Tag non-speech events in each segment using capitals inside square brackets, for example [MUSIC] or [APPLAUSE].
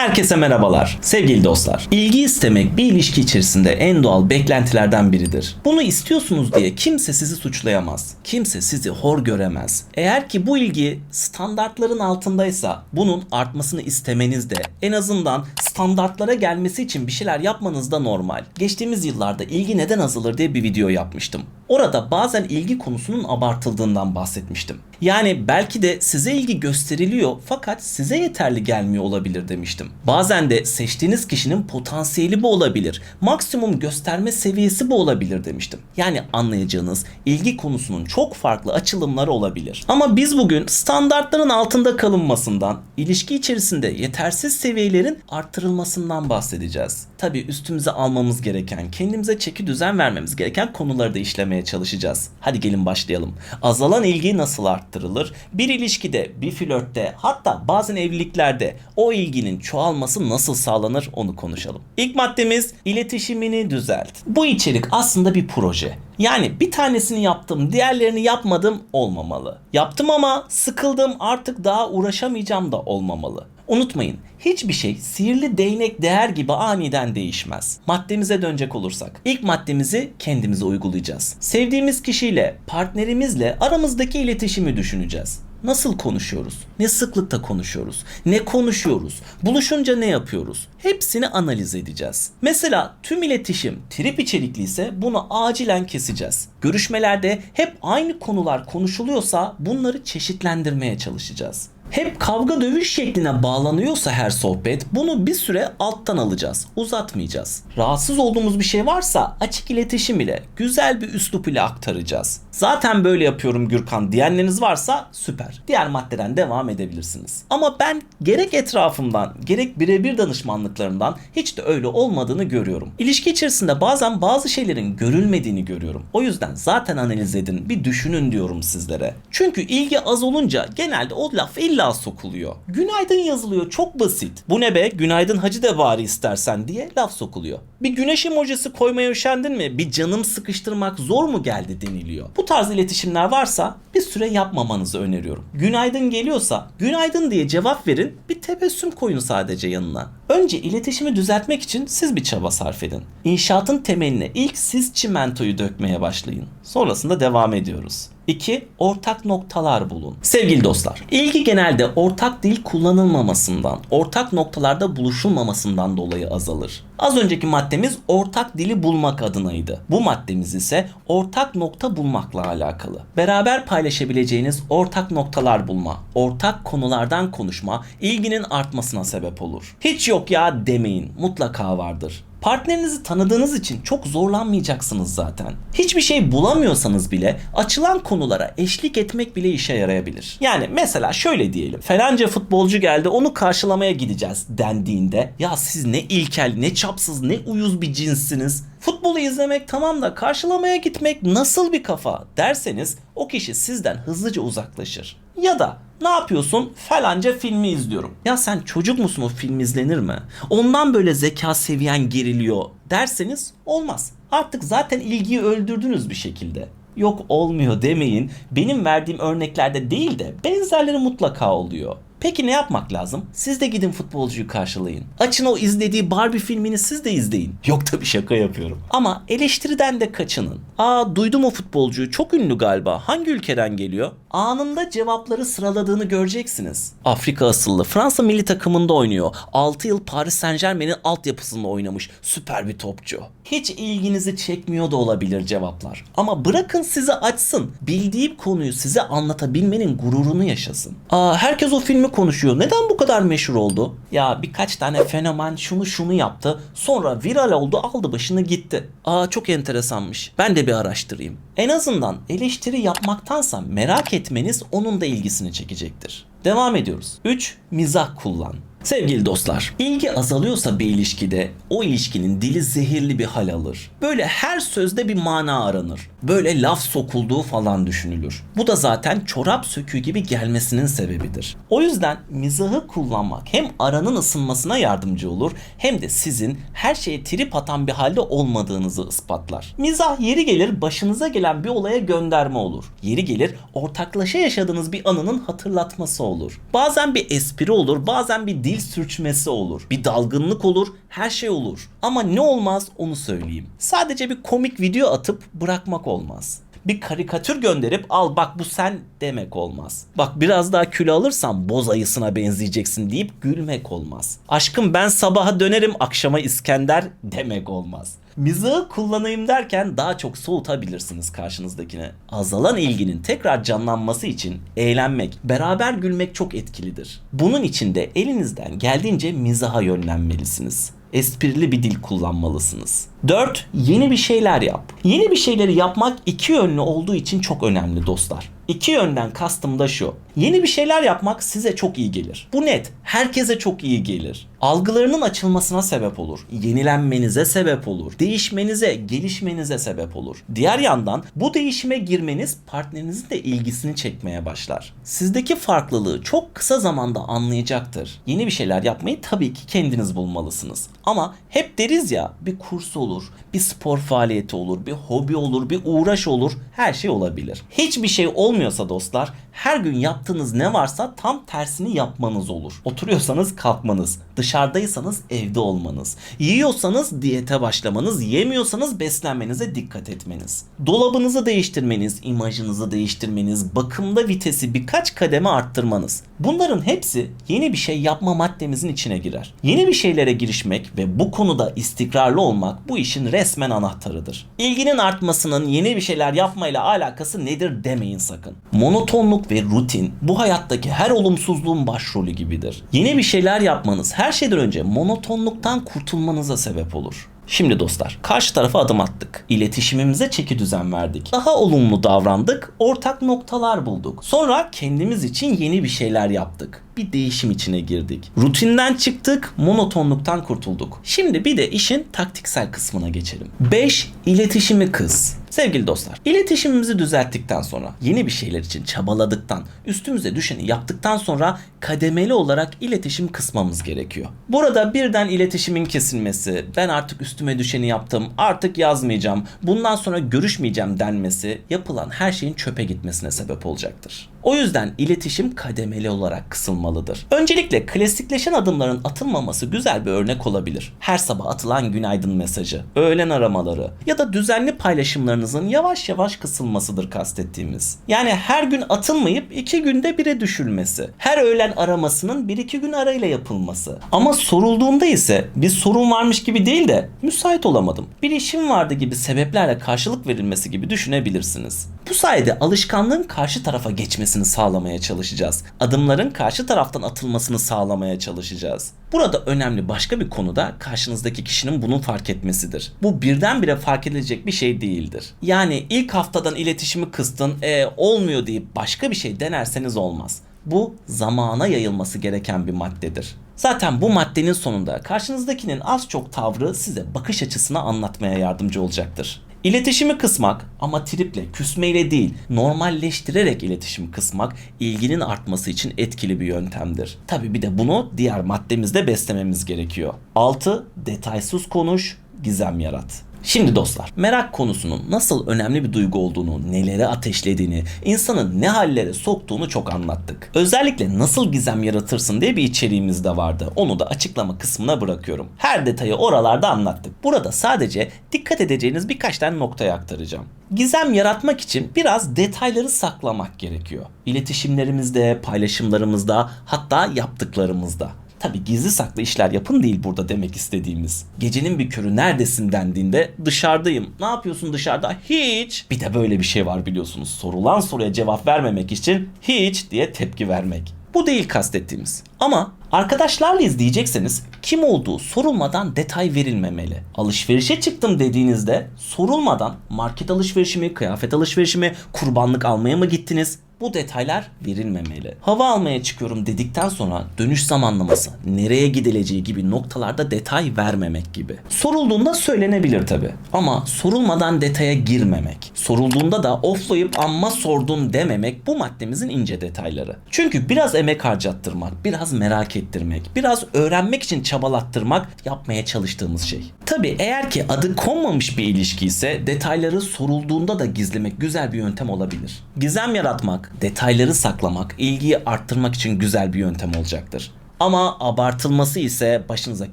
Herkese merhabalar. Sevgili dostlar, ilgi istemek bir ilişki içerisinde en doğal beklentilerden biridir. Bunu istiyorsunuz diye kimse sizi suçlayamaz. Kimse sizi hor göremez. Eğer ki bu ilgi standartların altındaysa bunun artmasını istemeniz de en azından standartlara gelmesi için bir şeyler yapmanız da normal. Geçtiğimiz yıllarda ilgi neden azalır diye bir video yapmıştım. Orada bazen ilgi konusunun abartıldığından bahsetmiştim. Yani belki de size ilgi gösteriliyor fakat size yeterli gelmiyor olabilir demiştim. Bazen de seçtiğiniz kişinin potansiyeli bu olabilir. Maksimum gösterme seviyesi bu olabilir demiştim. Yani anlayacağınız ilgi konusunun çok farklı açılımları olabilir. Ama biz bugün standartların altında kalınmasından, ilişki içerisinde yetersiz seviyelerin arttırılmasından bahsedeceğiz. Tabii üstümüze almamız gereken, kendimize çeki düzen vermemiz gereken konuları da işlemeye çalışacağız. Hadi gelin başlayalım. Azalan ilgi nasıl arttırılır? Bir ilişkide, bir flörtte, hatta bazen evliliklerde o ilginin çoğalması nasıl sağlanır onu konuşalım. İlk maddemiz iletişimini düzelt. Bu içerik aslında bir proje. Yani bir tanesini yaptım, diğerlerini yapmadım olmamalı. Yaptım ama sıkıldım artık daha uğraşamayacağım da olmamalı. Unutmayın hiçbir şey sihirli değnek değer gibi aniden değişmez. Maddemize dönecek olursak ilk maddemizi kendimize uygulayacağız. Sevdiğimiz kişiyle, partnerimizle aramızdaki iletişimi düşüneceğiz. Nasıl konuşuyoruz? Ne sıklıkta konuşuyoruz? Ne konuşuyoruz? Buluşunca ne yapıyoruz? Hepsini analiz edeceğiz. Mesela tüm iletişim trip içerikliyse bunu acilen keseceğiz. Görüşmelerde hep aynı konular konuşuluyorsa bunları çeşitlendirmeye çalışacağız. Hep kavga dövüş şekline bağlanıyorsa her sohbet bunu bir süre alttan alacağız. Uzatmayacağız. Rahatsız olduğumuz bir şey varsa açık iletişim ile güzel bir üslup ile aktaracağız. Zaten böyle yapıyorum Gürkan diyenleriniz varsa süper. Diğer maddeden devam edebilirsiniz. Ama ben gerek etrafımdan gerek birebir danışmanlıklarımdan hiç de öyle olmadığını görüyorum. İlişki içerisinde bazen bazı şeylerin görülmediğini görüyorum. O yüzden zaten analiz edin bir düşünün diyorum sizlere. Çünkü ilgi az olunca genelde o laf illa sokuluyor. Günaydın yazılıyor çok basit. Bu ne be günaydın hacı de bari istersen diye laf sokuluyor. Bir güneş emojisi koymaya üşendin mi? Bir canım sıkıştırmak zor mu geldi deniliyor. Bu tarz iletişimler varsa bir süre yapmamanızı öneriyorum. Günaydın geliyorsa günaydın diye cevap verin bir tebessüm koyun sadece yanına. Önce iletişimi düzeltmek için siz bir çaba sarf edin. İnşaatın temeline ilk siz çimentoyu dökmeye başlayın. Sonrasında devam ediyoruz. 2. Ortak noktalar bulun. Sevgili dostlar, ilgi genelde ortak dil kullanılmamasından, ortak noktalarda buluşulmamasından dolayı azalır. Az önceki maddemiz ortak dili bulmak adınaydı. Bu maddemiz ise ortak nokta bulmakla alakalı. Beraber paylaşabileceğiniz ortak noktalar bulma, ortak konulardan konuşma ilginin artmasına sebep olur. Hiç yok ya demeyin, mutlaka vardır. Partnerinizi tanıdığınız için çok zorlanmayacaksınız zaten. Hiçbir şey bulamıyorsanız bile açılan konulara eşlik etmek bile işe yarayabilir. Yani mesela şöyle diyelim. Falanca futbolcu geldi onu karşılamaya gideceğiz dendiğinde ya siz ne ilkel, ne çapsız, ne uyuz bir cinssiniz. Futbolu izlemek tamam da karşılamaya gitmek nasıl bir kafa derseniz o kişi sizden hızlıca uzaklaşır. Ya da ne yapıyorsun? Falanca filmi izliyorum. Ya sen çocuk musun o film izlenir mi? Ondan böyle zeka seviyen geriliyor derseniz olmaz. Artık zaten ilgiyi öldürdünüz bir şekilde. Yok olmuyor demeyin. Benim verdiğim örneklerde değil de benzerleri mutlaka oluyor. Peki ne yapmak lazım? Siz de gidin futbolcuyu karşılayın. Açın o izlediği Barbie filmini siz de izleyin. [LAUGHS] Yok tabi şaka yapıyorum. Ama eleştiriden de kaçının. Aa duydum o futbolcuyu çok ünlü galiba. Hangi ülkeden geliyor? Anında cevapları sıraladığını göreceksiniz. Afrika asıllı. Fransa milli takımında oynuyor. 6 yıl Paris Saint Germain'in altyapısında oynamış. Süper bir topçu. Hiç ilginizi çekmiyor da olabilir cevaplar. Ama bırakın sizi açsın. Bildiği konuyu size anlatabilmenin gururunu yaşasın. Aa herkes o filmi konuşuyor. Neden bu kadar meşhur oldu? Ya birkaç tane fenomen şunu şunu yaptı. Sonra viral oldu aldı başını gitti. Aa çok enteresanmış. Ben de bir araştırayım. En azından eleştiri yapmaktansa merak etmeniz onun da ilgisini çekecektir. Devam ediyoruz. 3. Mizah kullan. Sevgili dostlar, ilgi azalıyorsa bir ilişkide o ilişkinin dili zehirli bir hal alır. Böyle her sözde bir mana aranır. Böyle laf sokulduğu falan düşünülür. Bu da zaten çorap söküğü gibi gelmesinin sebebidir. O yüzden mizahı kullanmak hem aranın ısınmasına yardımcı olur hem de sizin her şeye trip atan bir halde olmadığınızı ispatlar. Mizah yeri gelir başınıza gelen bir olaya gönderme olur. Yeri gelir ortaklaşa yaşadığınız bir anının hatırlatması olur. Bazen bir espri olur, bazen bir dil sürçmesi olur, bir dalgınlık olur, her şey olur. Ama ne olmaz onu söyleyeyim. Sadece bir komik video atıp bırakmak olmaz bir karikatür gönderip al bak bu sen demek olmaz. Bak biraz daha kilo alırsan boz ayısına benzeyeceksin deyip gülmek olmaz. Aşkım ben sabaha dönerim akşama İskender demek olmaz. Mizahı kullanayım derken daha çok soğutabilirsiniz karşınızdakine. Azalan ilginin tekrar canlanması için eğlenmek, beraber gülmek çok etkilidir. Bunun için de elinizden geldiğince mizaha yönlenmelisiniz esprili bir dil kullanmalısınız. 4. Yeni bir şeyler yap. Yeni bir şeyleri yapmak iki yönlü olduğu için çok önemli dostlar. İki yönden kastım da şu. Yeni bir şeyler yapmak size çok iyi gelir. Bu net. Herkese çok iyi gelir. Algılarının açılmasına sebep olur. Yenilenmenize sebep olur. Değişmenize, gelişmenize sebep olur. Diğer yandan bu değişime girmeniz partnerinizin de ilgisini çekmeye başlar. Sizdeki farklılığı çok kısa zamanda anlayacaktır. Yeni bir şeyler yapmayı tabii ki kendiniz bulmalısınız. Ama hep deriz ya bir kurs olur, bir spor faaliyeti olur, bir hobi olur, bir uğraş olur, her şey olabilir. Hiçbir şey olmuyorsa dostlar her gün yaptığınız ne varsa tam tersini yapmanız olur. Oturuyorsanız kalkmanız, dışarıdaysanız evde olmanız, yiyorsanız diyete başlamanız, yemiyorsanız beslenmenize dikkat etmeniz. Dolabınızı değiştirmeniz, imajınızı değiştirmeniz, bakımda vitesi birkaç kademe arttırmanız. Bunların hepsi yeni bir şey yapma maddemizin içine girer. Yeni bir şeylere girişmek ve bu konuda istikrarlı olmak bu işin resmen anahtarıdır. İlginin artmasının yeni bir şeyler yapmayla alakası nedir demeyin sakın. Monotonluk ve rutin bu hayattaki her olumsuzluğun başrolü gibidir. Yeni bir şeyler yapmanız her şeyden önce monotonluktan kurtulmanıza sebep olur. Şimdi dostlar, karşı tarafa adım attık. İletişimimize çeki düzen verdik. Daha olumlu davrandık, ortak noktalar bulduk. Sonra kendimiz için yeni bir şeyler yaptık. Bir değişim içine girdik. Rutinden çıktık, monotonluktan kurtulduk. Şimdi bir de işin taktiksel kısmına geçelim. 5. İletişimi kız. Sevgili dostlar, iletişimimizi düzelttikten sonra, yeni bir şeyler için çabaladıktan, üstümüze düşeni yaptıktan sonra kademeli olarak iletişim kısmamız gerekiyor. Burada birden iletişimin kesilmesi, ben artık üstüme düşeni yaptım, artık yazmayacağım, bundan sonra görüşmeyeceğim denmesi yapılan her şeyin çöpe gitmesine sebep olacaktır. O yüzden iletişim kademeli olarak kısılmalıdır. Öncelikle klasikleşen adımların atılmaması güzel bir örnek olabilir. Her sabah atılan günaydın mesajı, öğlen aramaları ya da düzenli paylaşımlarınızın yavaş yavaş kısılmasıdır kastettiğimiz. Yani her gün atılmayıp iki günde bire düşülmesi. Her öğlen aramasının bir iki gün arayla yapılması. Ama sorulduğunda ise bir sorun varmış gibi değil de müsait olamadım. Bir işim vardı gibi sebeplerle karşılık verilmesi gibi düşünebilirsiniz. Bu sayede alışkanlığın karşı tarafa geçmesini sağlamaya çalışacağız. Adımların karşı taraftan atılmasını sağlamaya çalışacağız. Burada önemli başka bir konu da karşınızdaki kişinin bunu fark etmesidir. Bu birdenbire fark edilecek bir şey değildir. Yani ilk haftadan iletişimi kıstın, e, olmuyor deyip başka bir şey denerseniz olmaz. Bu zamana yayılması gereken bir maddedir. Zaten bu maddenin sonunda karşınızdakinin az çok tavrı size bakış açısını anlatmaya yardımcı olacaktır. İletişimi kısmak ama triple, küsmeyle değil, normalleştirerek iletişimi kısmak ilginin artması için etkili bir yöntemdir. Tabi bir de bunu diğer maddemizde beslememiz gerekiyor. 6. Detaysız konuş, gizem yarat. Şimdi dostlar, merak konusunun nasıl önemli bir duygu olduğunu, neleri ateşlediğini, insanın ne hallere soktuğunu çok anlattık. Özellikle nasıl gizem yaratırsın diye bir içeriğimiz de vardı. Onu da açıklama kısmına bırakıyorum. Her detayı oralarda anlattık. Burada sadece dikkat edeceğiniz birkaç tane noktaya aktaracağım. Gizem yaratmak için biraz detayları saklamak gerekiyor. İletişimlerimizde, paylaşımlarımızda, hatta yaptıklarımızda. Tabi gizli saklı işler yapın değil burada demek istediğimiz. Gecenin bir körü neredesin dendiğinde dışarıdayım. Ne yapıyorsun dışarıda? Hiç. Bir de böyle bir şey var biliyorsunuz. Sorulan soruya cevap vermemek için hiç diye tepki vermek. Bu değil kastettiğimiz. Ama arkadaşlarla izleyecekseniz kim olduğu sorulmadan detay verilmemeli. Alışverişe çıktım dediğinizde sorulmadan market alışverişi mi, kıyafet alışverişi mi, kurbanlık almaya mı gittiniz? Bu detaylar verilmemeli. Hava almaya çıkıyorum dedikten sonra dönüş zamanlaması, nereye gidileceği gibi noktalarda detay vermemek gibi. Sorulduğunda söylenebilir tabi. Ama sorulmadan detaya girmemek. Sorulduğunda da offlayıp amma sordun dememek bu maddemizin ince detayları. Çünkü biraz emek harcattırmak, biraz merak ettirmek, biraz öğrenmek için çabalattırmak yapmaya çalıştığımız şey. Tabi eğer ki adı konmamış bir ilişki ise detayları sorulduğunda da gizlemek güzel bir yöntem olabilir. Gizem yaratmak, detayları saklamak, ilgiyi arttırmak için güzel bir yöntem olacaktır. Ama abartılması ise başınıza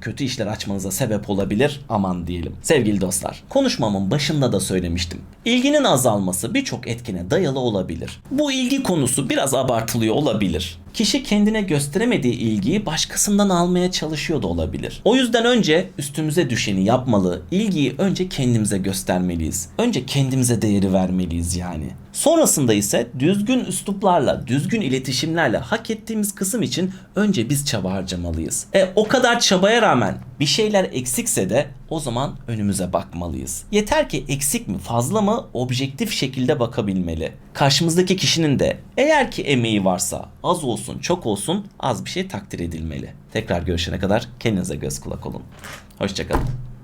kötü işler açmanıza sebep olabilir. Aman diyelim. Sevgili dostlar, konuşmamın başında da söylemiştim. İlginin azalması birçok etkine dayalı olabilir. Bu ilgi konusu biraz abartılıyor olabilir. Kişi kendine gösteremediği ilgiyi başkasından almaya çalışıyor da olabilir. O yüzden önce üstümüze düşeni yapmalı, ilgiyi önce kendimize göstermeliyiz. Önce kendimize değeri vermeliyiz yani. Sonrasında ise düzgün üsluplarla, düzgün iletişimlerle hak ettiğimiz kısım için önce biz çaba harcamalıyız. E o kadar çabaya rağmen bir şeyler eksikse de o zaman önümüze bakmalıyız. Yeter ki eksik mi fazla mı objektif şekilde bakabilmeli. Karşımızdaki kişinin de eğer ki emeği varsa az olsun çok olsun az bir şey takdir edilmeli. Tekrar görüşene kadar kendinize göz kulak olun. Hoşçakalın.